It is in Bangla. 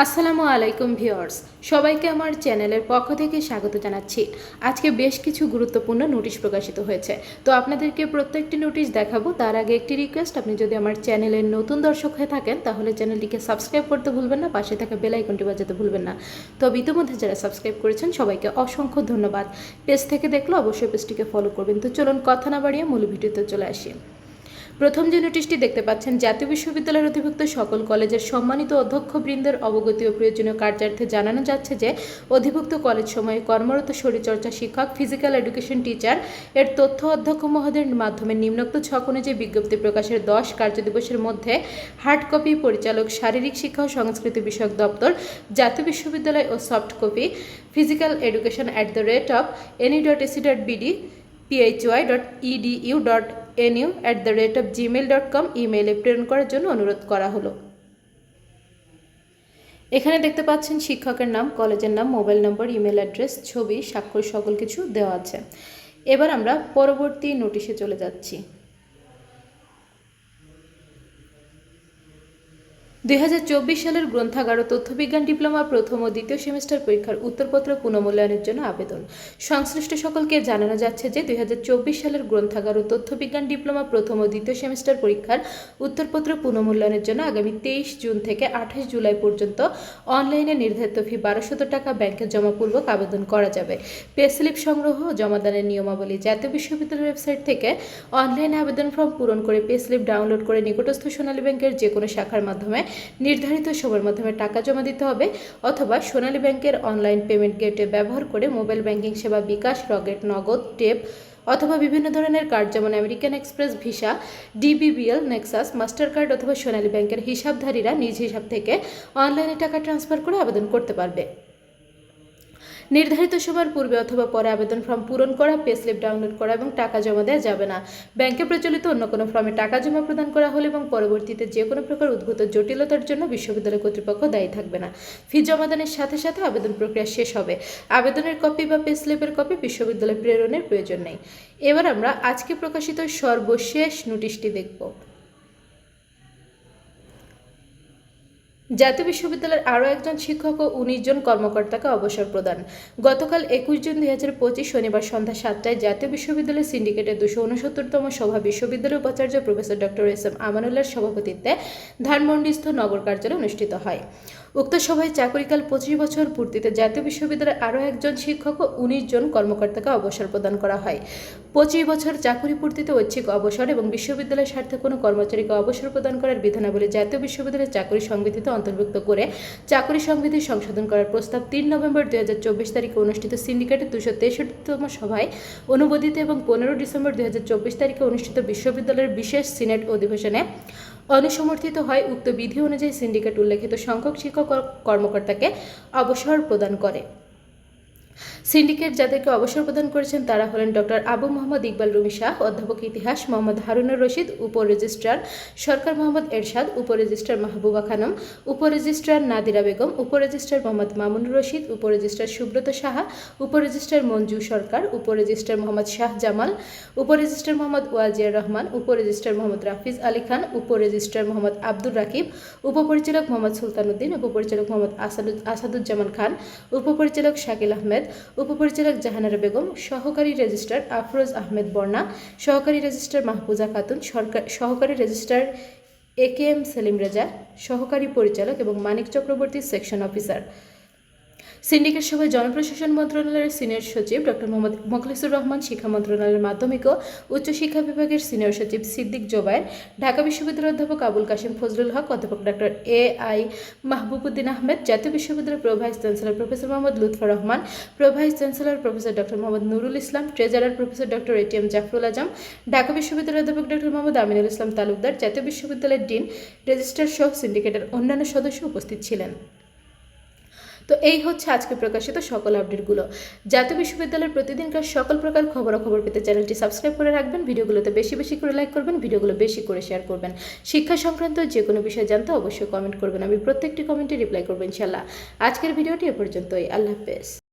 আসসালামু আলাইকুম ভিউয়ার্স, সবাইকে আমার চ্যানেলের পক্ষ থেকে স্বাগত জানাচ্ছি। আজকে বেশ কিছু গুরুত্বপূর্ণ নোটিশ প্রকাশিত হয়েছে। তো আপনাদেরকে প্রত্যেকটি নোটিশ দেখাবো, তার আগে একটি রিকোয়েস্ট আপনি যদি আমার চ্যানেলের নতুন দর্শক হয়ে থাকেন, তাহলে চ্যানেলটিকে সাবস্ক্রাইব করতে ভুলবেন না, পাশে থাকা বেল আইকনটি বাজাতে ভুলবেন না। তবে ইতিমধ্যে যারা সাবস্ক্রাইব করেছেন, সবাইকে অসংখ্য ধন্যবাদ। পেজ থেকে দেখলে অবশ্যই পেজটিকে ফলো করবেন। তো চলুন কথা না বাড়িয়ে মূল ভিডিওতে চলে আসি। প্রথম যে নোটিশটি দেখতে পাচ্ছেন, জাতীয় বিশ্ববিদ্যালয়ের অধিভুক্ত সকল কলেজের সম্মানিত অধ্যক্ষবৃন্দের অবগতি ও প্রয়োজনীয় কার্যার্থে জানানো যাচ্ছে যে, অধিভুক্ত কলেজ সময়ে কর্মরত শরীরচর্চা শিক্ষক, ফিজিক্যাল এডুকেশন টিচার এর তথ্য অধ্যক্ষ মহোদয়ের মাধ্যমে নিম্নোক্ত ছক অনুযায়ী বিজ্ঞপ্তি প্রকাশের দশ কার্যদিবসের মধ্যে হার্ড কপি, পরিচালক, শারীরিক শিক্ষা ও সংস্কৃতি বিষয়ক দপ্তর, জাতীয় বিশ্ববিদ্যালয় ও soft copy, physical education at the rate of any dot AC dot BD PHY dot EDU dot NU at the rate of Gmail dot com ইমেইলে প্রেরণ করার জন্য অনুরোধ করা হলো। এখানে দেখতে পাচ্ছেন শিক্ষকের নাম, কলেজের নাম, মোবাইল নম্বর ইমেল অ্যাড্রেস, ছবি, স্বাক্ষর, সকল কিছু দেওয়া আছে। এবার আমরা পরবর্তী নোটিশে চলে যাচ্ছি। দুই হাজার চব্বিশ সালের গ্রন্থাগার ও তথ্যবিজ্ঞান ডিপ্লোমা প্রথম ও দ্বিতীয় সেমিস্টার পরীক্ষার উত্তরপত্র পুনঃমূল্যায়নের জন্য আবেদন। সংশ্লিষ্ট সকলকে জানানো যাচ্ছে যে দুই হাজার চব্বিশ সালের গ্রন্থাগার ও তথ্যবিজ্ঞান ডিপ্লোমা প্রথম ও দ্বিতীয় সেমিস্টার পরীক্ষার উত্তরপত্র পুনঃমূল্যায়নের জন্য আগামী তেইশ জুন থেকে আঠাশ জুলাই পর্যন্ত অনলাইনে নির্ধারিত ফি বারোশত টাকা ব্যাংকে জমাপূর্বক আবেদন করা যাবে। পে স্লিপ সংগ্রহ ও জমাদানের নিয়মাবলী জাতীয় বিশ্ববিদ্যালয়ের ওয়েবসাইট থেকে অনলাইনে আবেদন ফর্ম পূরণ করে পে স্লিপ ডাউনলোড করে নিকটস্থ সোনালী ব্যাংকের যে কোনো শাখার মাধ্যমে নির্ধারিত সময়ের মাধ্যমে টাকা জমা দিতে হবে, অথবা সোনালী ব্যাংকের অনলাইন পেমেন্ট গেটে ব্যবহার করে মোবাইল ব্যাংকিং সেবা বিকাশ, রকেট, নগদ, টেপ, অথবা বিভিন্ন ধরনের কার্ড যেমন American Express, Visa, DBBL, Nexus Master card অথবা সোনালী ব্যাংকের হিসাবধারীরা নিজ হিসাব থেকে অনলাইনে টাকা ট্রান্সফার করে আবেদন করতে পারবে। নির্ধারিত সময়ের পূর্বে অথবা পরে আবেদন ফর্ম পূরণ করা পে স্লিপ ডাউনলোড করা এবং টাকা জমা দেওয়া যাবে না। ব্যাংকে প্রচলিত অন্য কোনো ফর্মে টাকা জমা প্রদান করা হলে এবং পরবর্তীতে যে কোনো প্রকার উদ্ভূত জটিলতার জন্য বিশ্ববিদ্যালয় কর্তৃপক্ষ দায়ী থাকবে না। ফি জমাদানের সাথে সাথে আবেদন প্রক্রিয়া শেষ হবে। আবেদনের কপি বা পে স্লিপের কপি বিশ্ববিদ্যালয় প্রেরণের প্রয়োজন নেই। এবার আমরা আজকে প্রকাশিত সর্বশেষ নোটিশটি দেখব। জাতীয় বিশ্ববিদ্যালয়ের আরও একজন শিক্ষক ও উনিশ জন কর্মকর্তাকে অবসর প্রদান। গতকাল একুশ জুন দুই হাজার পঁচিশ শনিবার সন্ধ্যা সাতটায় জাতীয় বিশ্ববিদ্যালয়ের সিন্ডিকেটের দুশো উনসত্তরতম সভা বিশ্ববিদ্যালয়ের উপাচার্য প্রফেসর ডক্টর এস এম আমানুল্লাহর সভাপতিত্বে ধানমন্ডিস্থ নগর কার্যালয় অনুষ্ঠিত হয়। উক্ত সভায় চাকরিকাল পঁচিশ বছর পূর্তিতে জাতীয় বিশ্ববিদ্যালয়ের আরও একজন শিক্ষক ও উনিশ জন কর্মকর্তাকে অবসর প্রদান করা হয়। পঁচিশ বছর চাকরি পূর্তিতে ঐচ্ছিক অবসর এবং বিশ্ববিদ্যালয়ের স্বার্থে কোনো কর্মচারীকে অবসর প্রদান করার বিধানাবলী জাতীয় বিশ্ববিদ্যালয়ের চাকরি সংবিধিতে অন্তর্ভুক্ত করে চাকরি সংবিধি সংশোধন করার প্রস্তাব তিন নভেম্বর দুই হাজার চব্বিশ তারিখে অনুষ্ঠিত সিন্ডিকেটের দুশো তেষট্টিতম সভায় অনুমোদিত এবং পনেরো ডিসেম্বর দুই হাজার চব্বিশ তারিখে অনুষ্ঠিত বিশ্ববিদ্যালয়ের বিশেষ সিনেট অধিবেশনে অনুসমর্থিত হয় উক্ত বিধি অনুযায়ী সিন্ডিকেট উল্লেখিত সংখ্যক শিক্ষক কর্মকর্তাকে অবসর প্রদান করে। সিন্ডিকেট যাদেরকে অবসর প্রদান করেছেন তারা হলেন ডক্টর আবু মোহাম্মদ ইকবাল রুমি শাহ অধ্যাপক ইতিহাস মোহাম্মদ হারুনুর রশিদ উপ রেজিস্ট্রার সরকার মোহাম্মদ এরশাদ উপ রেজিস্ট্রার মাহবুবা খানম উপ রেজিস্ট্রার নাদিরা বেগম উপ রেজিস্ট্রার মোহাম্মদ মামুনুর রশিদ উপ রেজিস্ট্রার সুব্রত সাহা উপ রেজিস্ট্রার মঞ্জু সরকার উপ রেজিস্ট্রার মোহাম্মদ শাহ জামাল উপ রেজিস্ট্রার মোহাম্মদ ওয়াজিয়ার রহমান উপ রেজিস্ট্রার মোহাম্মদ রাফিজ আলী খান উপ রেজিস্ট্রার মোহাম্মদ আব্দুর রাকিব উপপরিচালক মোহাম্মদ সুলতানুদ্দিন উপপরিচালক মোহাম্মদ আসাদুজ্জামান খান উপপরিচালক শাকিল আহমেদ উপপরিচালক জাহানারা বেগম, সহকারী রেজিস্ট্রার আফরোজ আহমেদ বর্ণা সহকারী রেজিস্ট্রার মাহফুজা খাতুন, সরকার সহকারী registrar A K M Selim Reza, সহকারী পরিচালক এবং Manik Chakraborty section officer. Syndicate সভায় জনপ্রশাসন মন্ত্রণালয়ের সিনিয়র সচিব ডক্টর মোহাম্মদ মোখলিসুর রহমান, শিক্ষা মন্ত্রণালয়ের মাধ্যমিক ও উচ্চ শিক্ষা বিভাগের সিনিয়র সচিব সিদ্দিক জোবায়ের, ঢাকা বিশ্ববিদ্যালয়ের অধ্যাপক আবুল কাশিম, ফজলুল হক, অধ্যাপক doctor A I Mahbubuddin Ahmed, জাতীয় বিশ্ববিদ্যালয়ের pro vice chancellor professor Mohammad Lutfor Rahman pro vice chancellor professor doctor Mohammad Nurul Islam, treasurer professor doctor ATM Jafrul Azam, Dhaka বিশ্ববিদ্যালয়ের অধ্যাপক ডক্টর মোহাম্মদ আমিনুল ইসলাম তালুকদার, জাতীয় বিশ্ববিদ্যালয়ের ডিন রেজিস্ট্রার সহ সিন্ডিকেটের অন্যান্য সদস্য উপস্থিত ছিলেন। তো এই হচ্ছে আজকে প্রকাশিত সকল আপডেটগুলো। জাতীয় বিশ্ববিদ্যালয়ের প্রতিদিনকার সকল প্রকার খবরাখবর পেতে চ্যানেলটি সাবস্ক্রাইব করে রাখবেন, ভিডিওগুলোতে বেশি বেশি করে লাইক করবেন, ভিডিওগুলো বেশি করে শেয়ার করবেন। শিক্ষা সংক্রান্ত যে কোনো বিষয় জানতে অবশ্যই কমেন্ট করবেন, আমি প্রত্যেকটি কমেন্টে রিপ্লাই করবেন ইনশাল্লাহ আজকের ভিডিওটি এ পর্যন্তই, আল্লাহ হাফেজ।